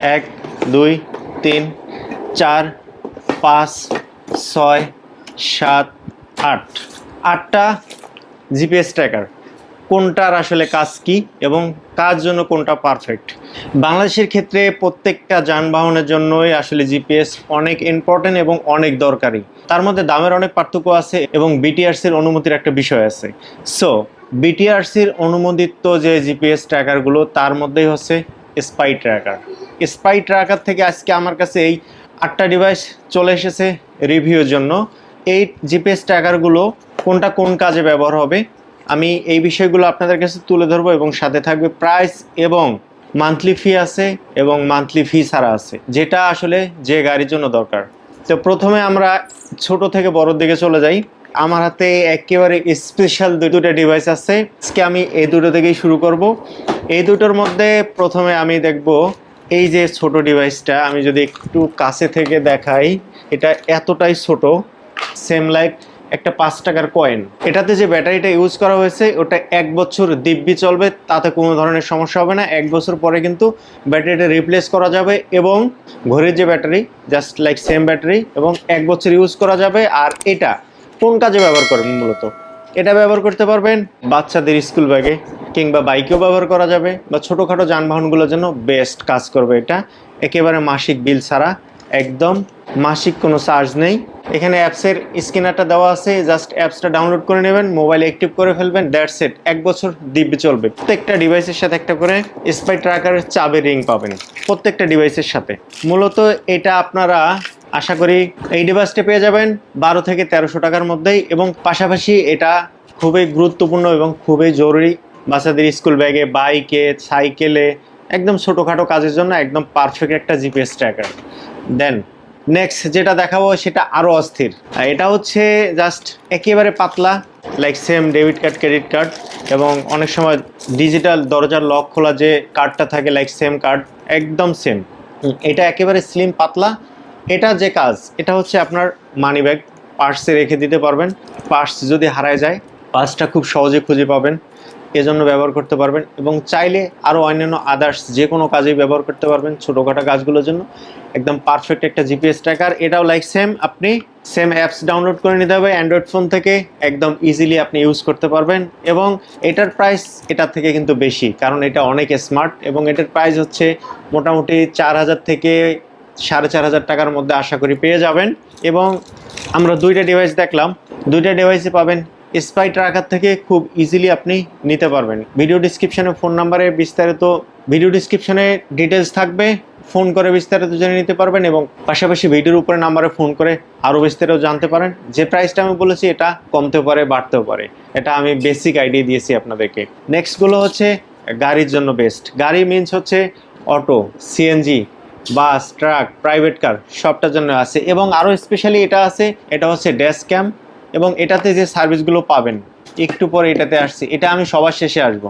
এক, দুই, তিন, চার, পাঁচ, ছয়, সাত, আট। আটটা জিপিএস ট্র্যাকার। কোনটার আসলে কাজ কি এবং কার জন্য কোনটা পারফেক্ট বাংলাদেশের ক্ষেত্রে প্রত্যেকটা যানবাহনের জন্যই আসলে জিপিএস অনেক ইম্পর্টেন্ট এবং অনেক দরকারি। তার মধ্যে দামের অনেক পার্থক্য আছে এবং বিটিআরসির অনুমতির একটা বিষয় আছে। সো বিটিআরসির অনুমোদিত যে জিপিএস ট্র্যাকারগুলো, তার মধ্যেই হচ্ছে স্পাই ট্র্যাকার স্পাই ট্র্যাকার থেকে আজকে আমার কাছে এই আটটা ডিভাইস চলে এসেছে রিভিউর জন্য। এই জিপিএস ট্র্যাকারগুলো কোনটা কোন কাজে ব্যবহার হবে, আমি এই বিষয়গুলো আপনাদের কাছে তুলে ধরবো এবং সাথে থাকবে প্রাইস এবং মান্থলি ফি আছে এবং মান্থলি ফি ছাড়া আছে, যেটা আসলে যে গাড়ির জন্য দরকার। তো প্রথমে আমরা ছোট থেকে বড়র দিকে চলে যাই। আমার হাতে একেবারে স্পেশাল দুটো ডিভাইস আছে। আজকে আমি এই দুটো থেকেই শুরু করব। এই দুটোর মধ্যে প্রথমে আমি দেখব এই যে ছোট ডিভাইসটা আমি যদি একটু কাছে থেকে দেখাই, এটা এতটাই ছোট সেম লাইক একটা পাঁচ টাকার কয়েন এটাতে যে ব্যাটারিটা ইউজ করা হয়েছে, ওটা এক বছর দিব্যি চলবে, তাতে কোনো ধরনের সমস্যা হবে না। এক বছর পরে কিন্তু ব্যাটারিটা রিপ্লেস করা যাবে এবং ঘড়ির যে battery just like same battery, এবং এক বছর ইউজ করা যাবে। আর এটা কোন কাজে ব্যবহার করবেন মূলত? এটা ব্যবহার করতে পারবেন বাচ্চাদের স্কুল ব্যাগে। কিংবা বাইকেও ব্যবহার করা যাবে বা ছোটোখাটো যানবাহনগুলোর জন্য বেস্ট কাজ করবে এটা। একেবারে মাসিক বিল ছাড়া একদম মাসিক কোনো চার্জ নেই। এখানে অ্যাপসের স্ক্যানারটা দেওয়া আছে জাস্ট অ্যাপসটা ডাউনলোড করে নেবেন মোবাইল অ্যাক্টিভ করে ফেলবেন দ্যাটস ইট এক বছর দিব্যি চলবে। প্রত্যেকটা ডিভাইসের সাথে একটা করে স্পাই ট্র্যাকারের চাবের রিং পাবেন, প্রত্যেকটা ডিভাইসের সাথে। মূলত এটা আপনারা আশা করি এই ডিভাইসটা পেয়ে যাবেন বারো থেকে তেরোশো টাকার মধ্যেই এবং পাশাপাশি এটা খুবই গুরুত্বপূর্ণ এবং খুবই জরুরি বাচ্চাদের স্কুল ব্যাগে বাইকে, সাইকেলে, একদম ছোটোখাটো কাজের জন্য একদম পারফেক্ট একটা জিপিএস ট্র্যাকার দেন নেক্সট যেটা দেখাবো সেটা আরও অস্থির। এটা হচ্ছে জাস্ট একেবারে পাতলা like same debit card credit card এবং অনেক সময় ডিজিটাল দরজার লক খোলা যে কার্ডটা থাকে লাইক সেম কার্ড একদম সেম এটা একেবারে স্লিম পাতলা। এটা যে কাজ, এটা হচ্ছে আপনার মানি ব্যাগ পার্সে রেখে দিতে পারবেন। পার্স যদি হারায় যায় পার্সটা খুব সহজে খুঁজে পাবেন। এজন্য ব্যবহার করতে পারবেন এবং চাইলে আরও অন্যান্য আদার্স যে কোনো কাজেই ব্যবহার করতে পারবেন ছোটোখাটো কাজগুলোর জন্য। একদম পারফেক্ট একটা জিপিএস ট্র্যাকার এটাও লাইক সেম আপনি সেম অ্যাপস ডাউনলোড করে নিতে হবে অ্যান্ড্রয়েড ফোন থেকে একদম ইজিলি আপনি ইউজ করতে পারবেন এবং এটার প্রাইস এটার থেকে কিন্তু বেশি, কারণ এটা অনেক স্মার্ট এবং এটার প্রাইস হচ্ছে মোটামুটি চার হাজার থেকে সাড়ে চার হাজার টাকার মধ্যে আশা করি পেয়ে যাবেন। এবং আমরা দুইটা ডিভাইস দেখলাম, দুইটা ডিভাইসে পাবেন স্পাই ট্র্যাকার থেকে খুব ইজিলি আপনি নিতে পারবেন। ভিডিও ডিসক্রিপশনে ফোন নাম্বারে বিস্তারিত ভিডিও ডিসক্রিপশনে ডিটেলস থাকবে। ফোন করে বিস্তারিত জেনে নিতে পারবেন এবং পাশাপাশি ভিডিওর উপরে নাম্বারে ফোন করে আরও বিস্তারিত জানতে পারেন। যে প্রাইসটা আমি বলেছি, এটা কমতেও পারে, বাড়তেও পারে। এটা আমি বেসিক আইডিয়া দিয়েছি আপনাদেরকে। নেক্সটগুলো হচ্ছে গাড়ির জন্য বেস্ট গাড়ি মিনস হচ্ছে auto CNG bus truck private car সবটার জন্য আছে। এবং আরও স্পেশালি এটা আছে, এটা হচ্ছে ড্যাশ ক্যাম এবং এটাতে যে সার্ভিসগুলো পাবেন, একটু পরে এটাতে আসছি, এটা আমি সবার শেষে আসব।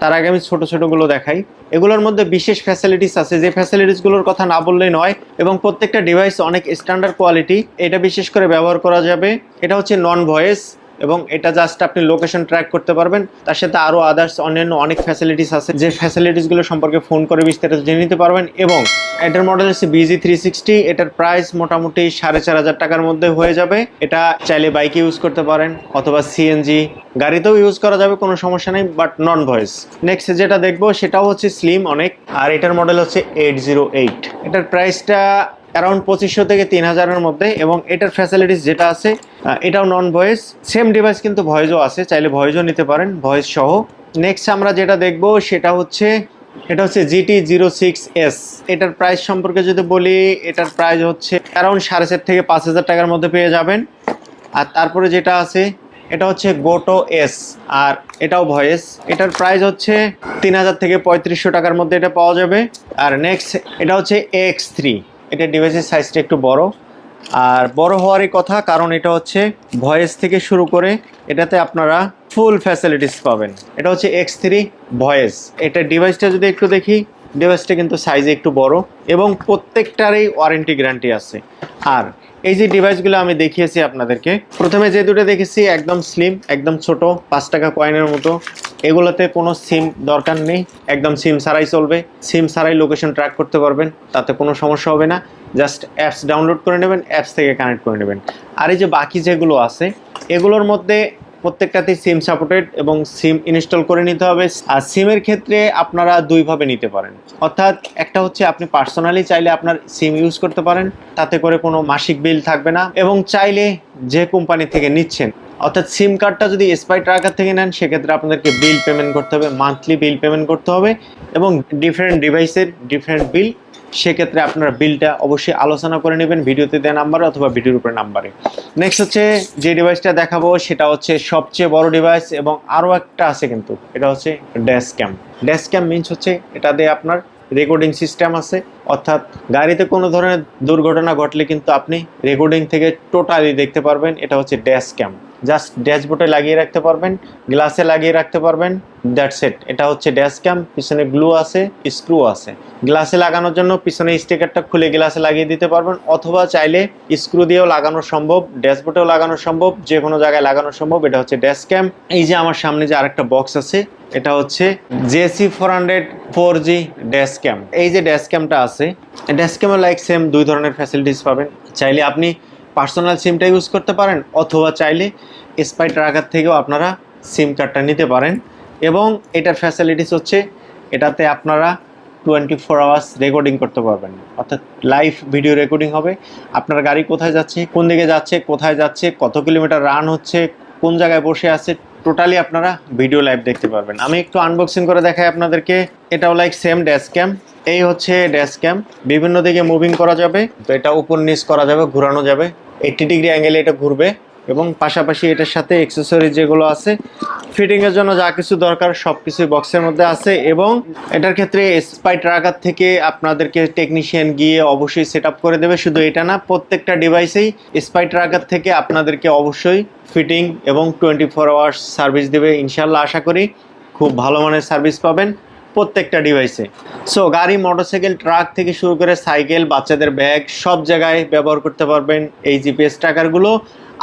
তার আগে আমি ছোটো ছোটোগুলো দেখাই। এগুলোর মধ্যে বিশেষ ফ্যাসিলিটিস আছে, যে ফ্যাসিলিটিসগুলোর কথা না বললেই নয়, এবং প্রত্যেকটা ডিভাইস অনেক স্ট্যান্ডার্ড কোয়ালিটি এটা বিশেষ করে ব্যবহার করা যাবে। এটা হচ্ছে নন ভয়েস এবং এটা জাস্ট আপনি লোকেশন ট্র্যাক করতে পারবেন। তার সাথে আরও আদার্স অন্যান্য অনেক ফ্যাসিলিটিস আছে। যে ফ্যাসিলিটিসগুলো সম্পর্কে ফোন করে বিস্তারিত জেনে নিতে পারবেন এবং এটার মডেল হচ্ছে বিজি থ্রি সিক্সটি এটার প্রাইস মোটামুটি সাড়ে চার হাজার টাকার মধ্যে হয়ে যাবে। এটা চাইলে বাইকে ইউজ করতে পারেন অথবা সিএনজি গাড়িতেও ইউজ করা যাবে, কোনো সমস্যা নেই বাট নন ভয়েস নেক্সট যেটা দেখব, সেটাও হচ্ছে স্লিম অনেক। আর এটার মডেল হচ্ছে এইট জিরো এইট এটার প্রাইসটা অ্যারাউন্ড পঁচিশশো থেকে তিন হাজারের মধ্যে এবং এটার ফ্যাসিলিটিস যেটা আছে এটাও নন ভয়েস সেম ডিভাইস কিন্তু ভয়েসও আছে, চাইলে ভয়েসও নিতে পারেন ভয়েস সহ। নেক্সট আমরা যেটা দেখব, সেটা হচ্ছে, এটা হচ্ছে জিটি জিরো সিক্স এস এটার প্রাইস সম্পর্কে যদি বলি, এটার প্রাইস হচ্ছে অ্যারাউন্ড সাড়ে চার থেকে পাঁচ হাজার টাকার মধ্যে পেয়ে যাবেন। আর তারপরে যেটা আছে, এটা হচ্ছে গোটো এস আর এটাও ভয়েস এটার প্রাইস হচ্ছে তিন হাজার থেকে পঁয়ত্রিশশো টাকার মধ্যে এটা পাওয়া যাবে। আর নেক্সট এটা হচ্ছে এক্স থ্রি এটা ডিভাইসের সাইজটা একটু বড়। আর বড় হওয়ারই কথা, কারণ এটা হচ্ছে ভয়েস থেকে শুরু করে এটাতে আপনারা ফুল ফ্যাসিলিটিস পাবেন। এটা হচ্ছে এক্স থ্রি ভয়েস। এটা ডিভাইসটা যদি একটু দেখি, ডিভাইসটা কিন্তু সাইজে একটু বড় এবং প্রত্যেকটারই ওয়ারেন্টি গ্যারান্টি আছে। আর এই যে ডিভাইসগুলো আমি দেখিয়েছি আপনাদেরকে, প্রথমে যে দুটো দেখেছি একদম স্লিম একদম ছোট, পাঁচ টাকা কয়েনের মতো। এগুলোতে কোনো সিম দরকার নেই, একদম সিম ছাড়াই চলবে। সিম ছাড়াই লোকেশন ট্র্যাক করতে পারবেন, তাতে কোনো সমস্যা হবে না। জাস্ট অ্যাপস ডাউনলোড করে নেবেন অ্যাপস থেকে কানেক্ট করে নেবেন। আর এই যে বাকি যেগুলো আছে, এগুলোর মধ্যে প্রত্যেকটাতেই সিম সাপোর্টেড এবং সিম ইনস্টল করে নিতে হবে। আর সিমের ক্ষেত্রে আপনারা দুইভাবে নিতে পারেন। অর্থাৎ একটা হচ্ছে আপনি পার্সোনালি চাইলে আপনার সিম ইউজ করতে পারেন। তাতে করে কোনো মাসিক বিল থাকবে না। এবং চাইলে যে কোম্পানি থেকে নিচ্ছেন অর্থাৎ সিম কার্ডটা যদি স্পাই ট্রাকার থেকে নেন, সেক্ষেত্রে আপনাদেরকে বিল পেমেন্ট করতে হবে মান্থলি বিল পেমেন্ট করতে হবে এবং ডিফারেন্ট ডিভাইসের ডিফারেন্ট বিল সেক্ষেত্রে আপনারা বিলটা অবশ্যই আলোচনা করে নেবেন ভিডিওতে দেওয়া নাম্বারে অথবা ভিডিওর উপরে নাম্বারে নেক্সট হচ্ছে যে ডিভাইসটা দেখাবো, সেটা হচ্ছে সবচেয়ে বড় ডিভাইস এবং আরও একটা আছে কিন্তু, এটা হচ্ছে dash cam dash cam means হচ্ছে এটা দিয়ে আপনার রেকর্ডিং সিস্টেম আছে, অর্থাৎ গাড়িতে কোনো ধরনের দুর্ঘটনা ঘটলে কিন্তু আপনি রেকর্ডিং থেকে টোটালি দেখতে পারবেন, এটা হচ্ছে ড্যাশ ক্যাম জাস্ট ড্যাশবোর্ডে লাগিয়ে রাখতে পারবেন, গ্লাসে লাগিয়ে রাখতে পারবেন, দ্যাটস ইট। এটা হচ্ছে ড্যাশ ক্যাম, পিছনে গ্লু আছে, স্ক্রু আছে। গ্লাসে লাগানোর জন্য পিছনে স্টিকারটা খুলে গ্লাসে লাগিয়ে দিতে পারবেন, অথবা চাইলে স্ক্রু দিয়েও লাগানো সম্ভব, ড্যাশবোর্ডেও লাগানো সম্ভব, যে কোনো জায়গায় লাগানো সম্ভব, এটা হচ্ছে ড্যাশ ক্যাম। এই যে আমার সামনে যে আরেকটা বক্স আছে, এটা হচ্ছে JC four hundred four G dash cam. এই যে ড্যাশ ক্যামটা আছে, ড্যাশ ক্যামে লাইক সেম দুই ধরনের ফ্যাসিলিটিস পাবেন। চাইলে আপনি পার্সোনাল সিমটা ইউজ করতে পারেন অথবা চাইলে স্পাই ট্রাকার থেকেও আপনারা সিম কার্ডটা নিতে পারেন। এবং এটার ফ্যাসিলিটিস হচ্ছে এটাতে আপনারা টোয়েন্টি ফোর আওয়ার্স রেকর্ডিং করতে পারবেন। অর্থাৎ লাইভ ভিডিও রেকর্ডিং হবে। আপনার গাড়ি কোথায় যাচ্ছে, কোন দিকে যাচ্ছে, কোথায় যাচ্ছে, কত কিলোমিটার রান হচ্ছে, কোন জায়গায় বসে আছে টোটালি আপনারা ভিডিও লাইভ দেখতে পারবেন। আমি একটু আনবক্সিং করে দেখাই আপনাদেরকে। এটাও লাইক সেম ড্যাশ ক্যাম এই হচ্ছে ড্যাশ ক্যাম বিভিন্ন দিকে মুভিং করা যাবে। তো এটা উপর নিচ করা যাবে, ঘোরানো যাবে। এইটটি ডিগ্রি অ্যাঙ্গেলে এটা ঘুরবে এবং পাশাপাশি এটার সাথে অ্যাক্সেসরি যেগুলো আছে ফিটিংয়ের জন্য যা কিছু দরকার সব কিছুই বক্সের মধ্যে আছে এবং এটার ক্ষেত্রে স্পাই ট্রাকার থেকে আপনাদেরকে টেকনিশিয়ান গিয়ে অবশ্যই সেট করে দেবে। শুধু এটা না, প্রত্যেকটা ডিভাইসেই স্পাই ট্রাকার থেকে আপনাদেরকে অবশ্যই ফিটিং এবং টোয়েন্টি ফোর আওয়ার্স সার্ভিস দেবে। ইনশাল্লাহ আশা করি খুব ভালো মানের সার্ভিস পাবেন। প্রত্যেকটা ডিভাইসে সো গাড়ি মোটরসাইকেল ট্রাক থেকে শুরু করে সাইকেল বাচ্চাদের ব্যাগ সব জায়গায় ব্যবহার করতে পারবেন এই জিপিএস ট্র্যাকারগুলো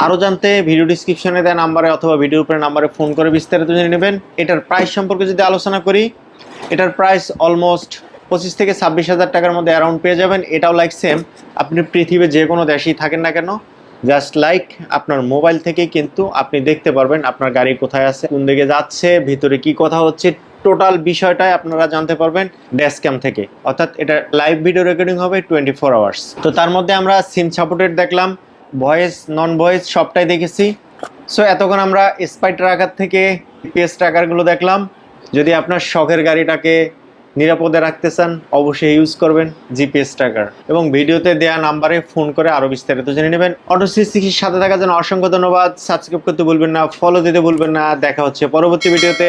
আরও জানতে ভিডিও ডিসক্রিপশনে দেওয়া নাম্বারে অথবা ভিডিওর উপরে নাম্বারে ফোন করে বিস্তারিত জেনে নেবেন। এটার প্রাইস সম্পর্কে যদি আলোচনা করি, এটার প্রাইস অলমোস্ট পঁচিশ থেকে ছাব্বিশ হাজার টাকার মধ্যে অ্যারাউন্ড পেয়ে যাবেন। এটাও লাইক সেম আপনি পৃথিবীর যে কোনো দেশেই থাকেন না কেন জাস্ট লাইক আপনার মোবাইল থেকেই কিন্তু আপনি দেখতে পারবেন আপনার গাড়ি কোথায় আছে, কোন দিকে যাচ্ছে, ভিতরে কি কথা হচ্ছে টোটাল বিষয়টাই আপনারা জানতে পারবেন ড্যাশ ক্যাম থেকে। অর্থাৎ এটা লাইভ ভিডিও রেকর্ডিং হবে টোয়েন্টি ফোর আওয়ার্স। তো তার মধ্যে আমরা সিম সাপোর্টেড দেখলাম, ভয়েস নন ভয়েস সবটাই দেখেছি। সো এতক্ষণ আমরা স্পাই ট্রাকার থেকে পিএস ট্রাকারগুলো দেখলাম। যদি আপনার শখের গাড়িটাকে নিরাপদে রাখতে চান, অবশ্যই ইউজ করবেন জিপিএস ট্র্যাকার এবং ভিডিওতে দেওয়া নাম্বারে ফোন করে আরও বিস্তারিত জেনে নেবেন। অটো সিক্সটির সাথে থাকার জন্য অসংখ্য ধন্যবাদ। সাবস্ক্রাইব করতে ভুলবেন না ফলো দিতে ভুলবেন না। দেখা হচ্ছে পরবর্তী ভিডিওতে।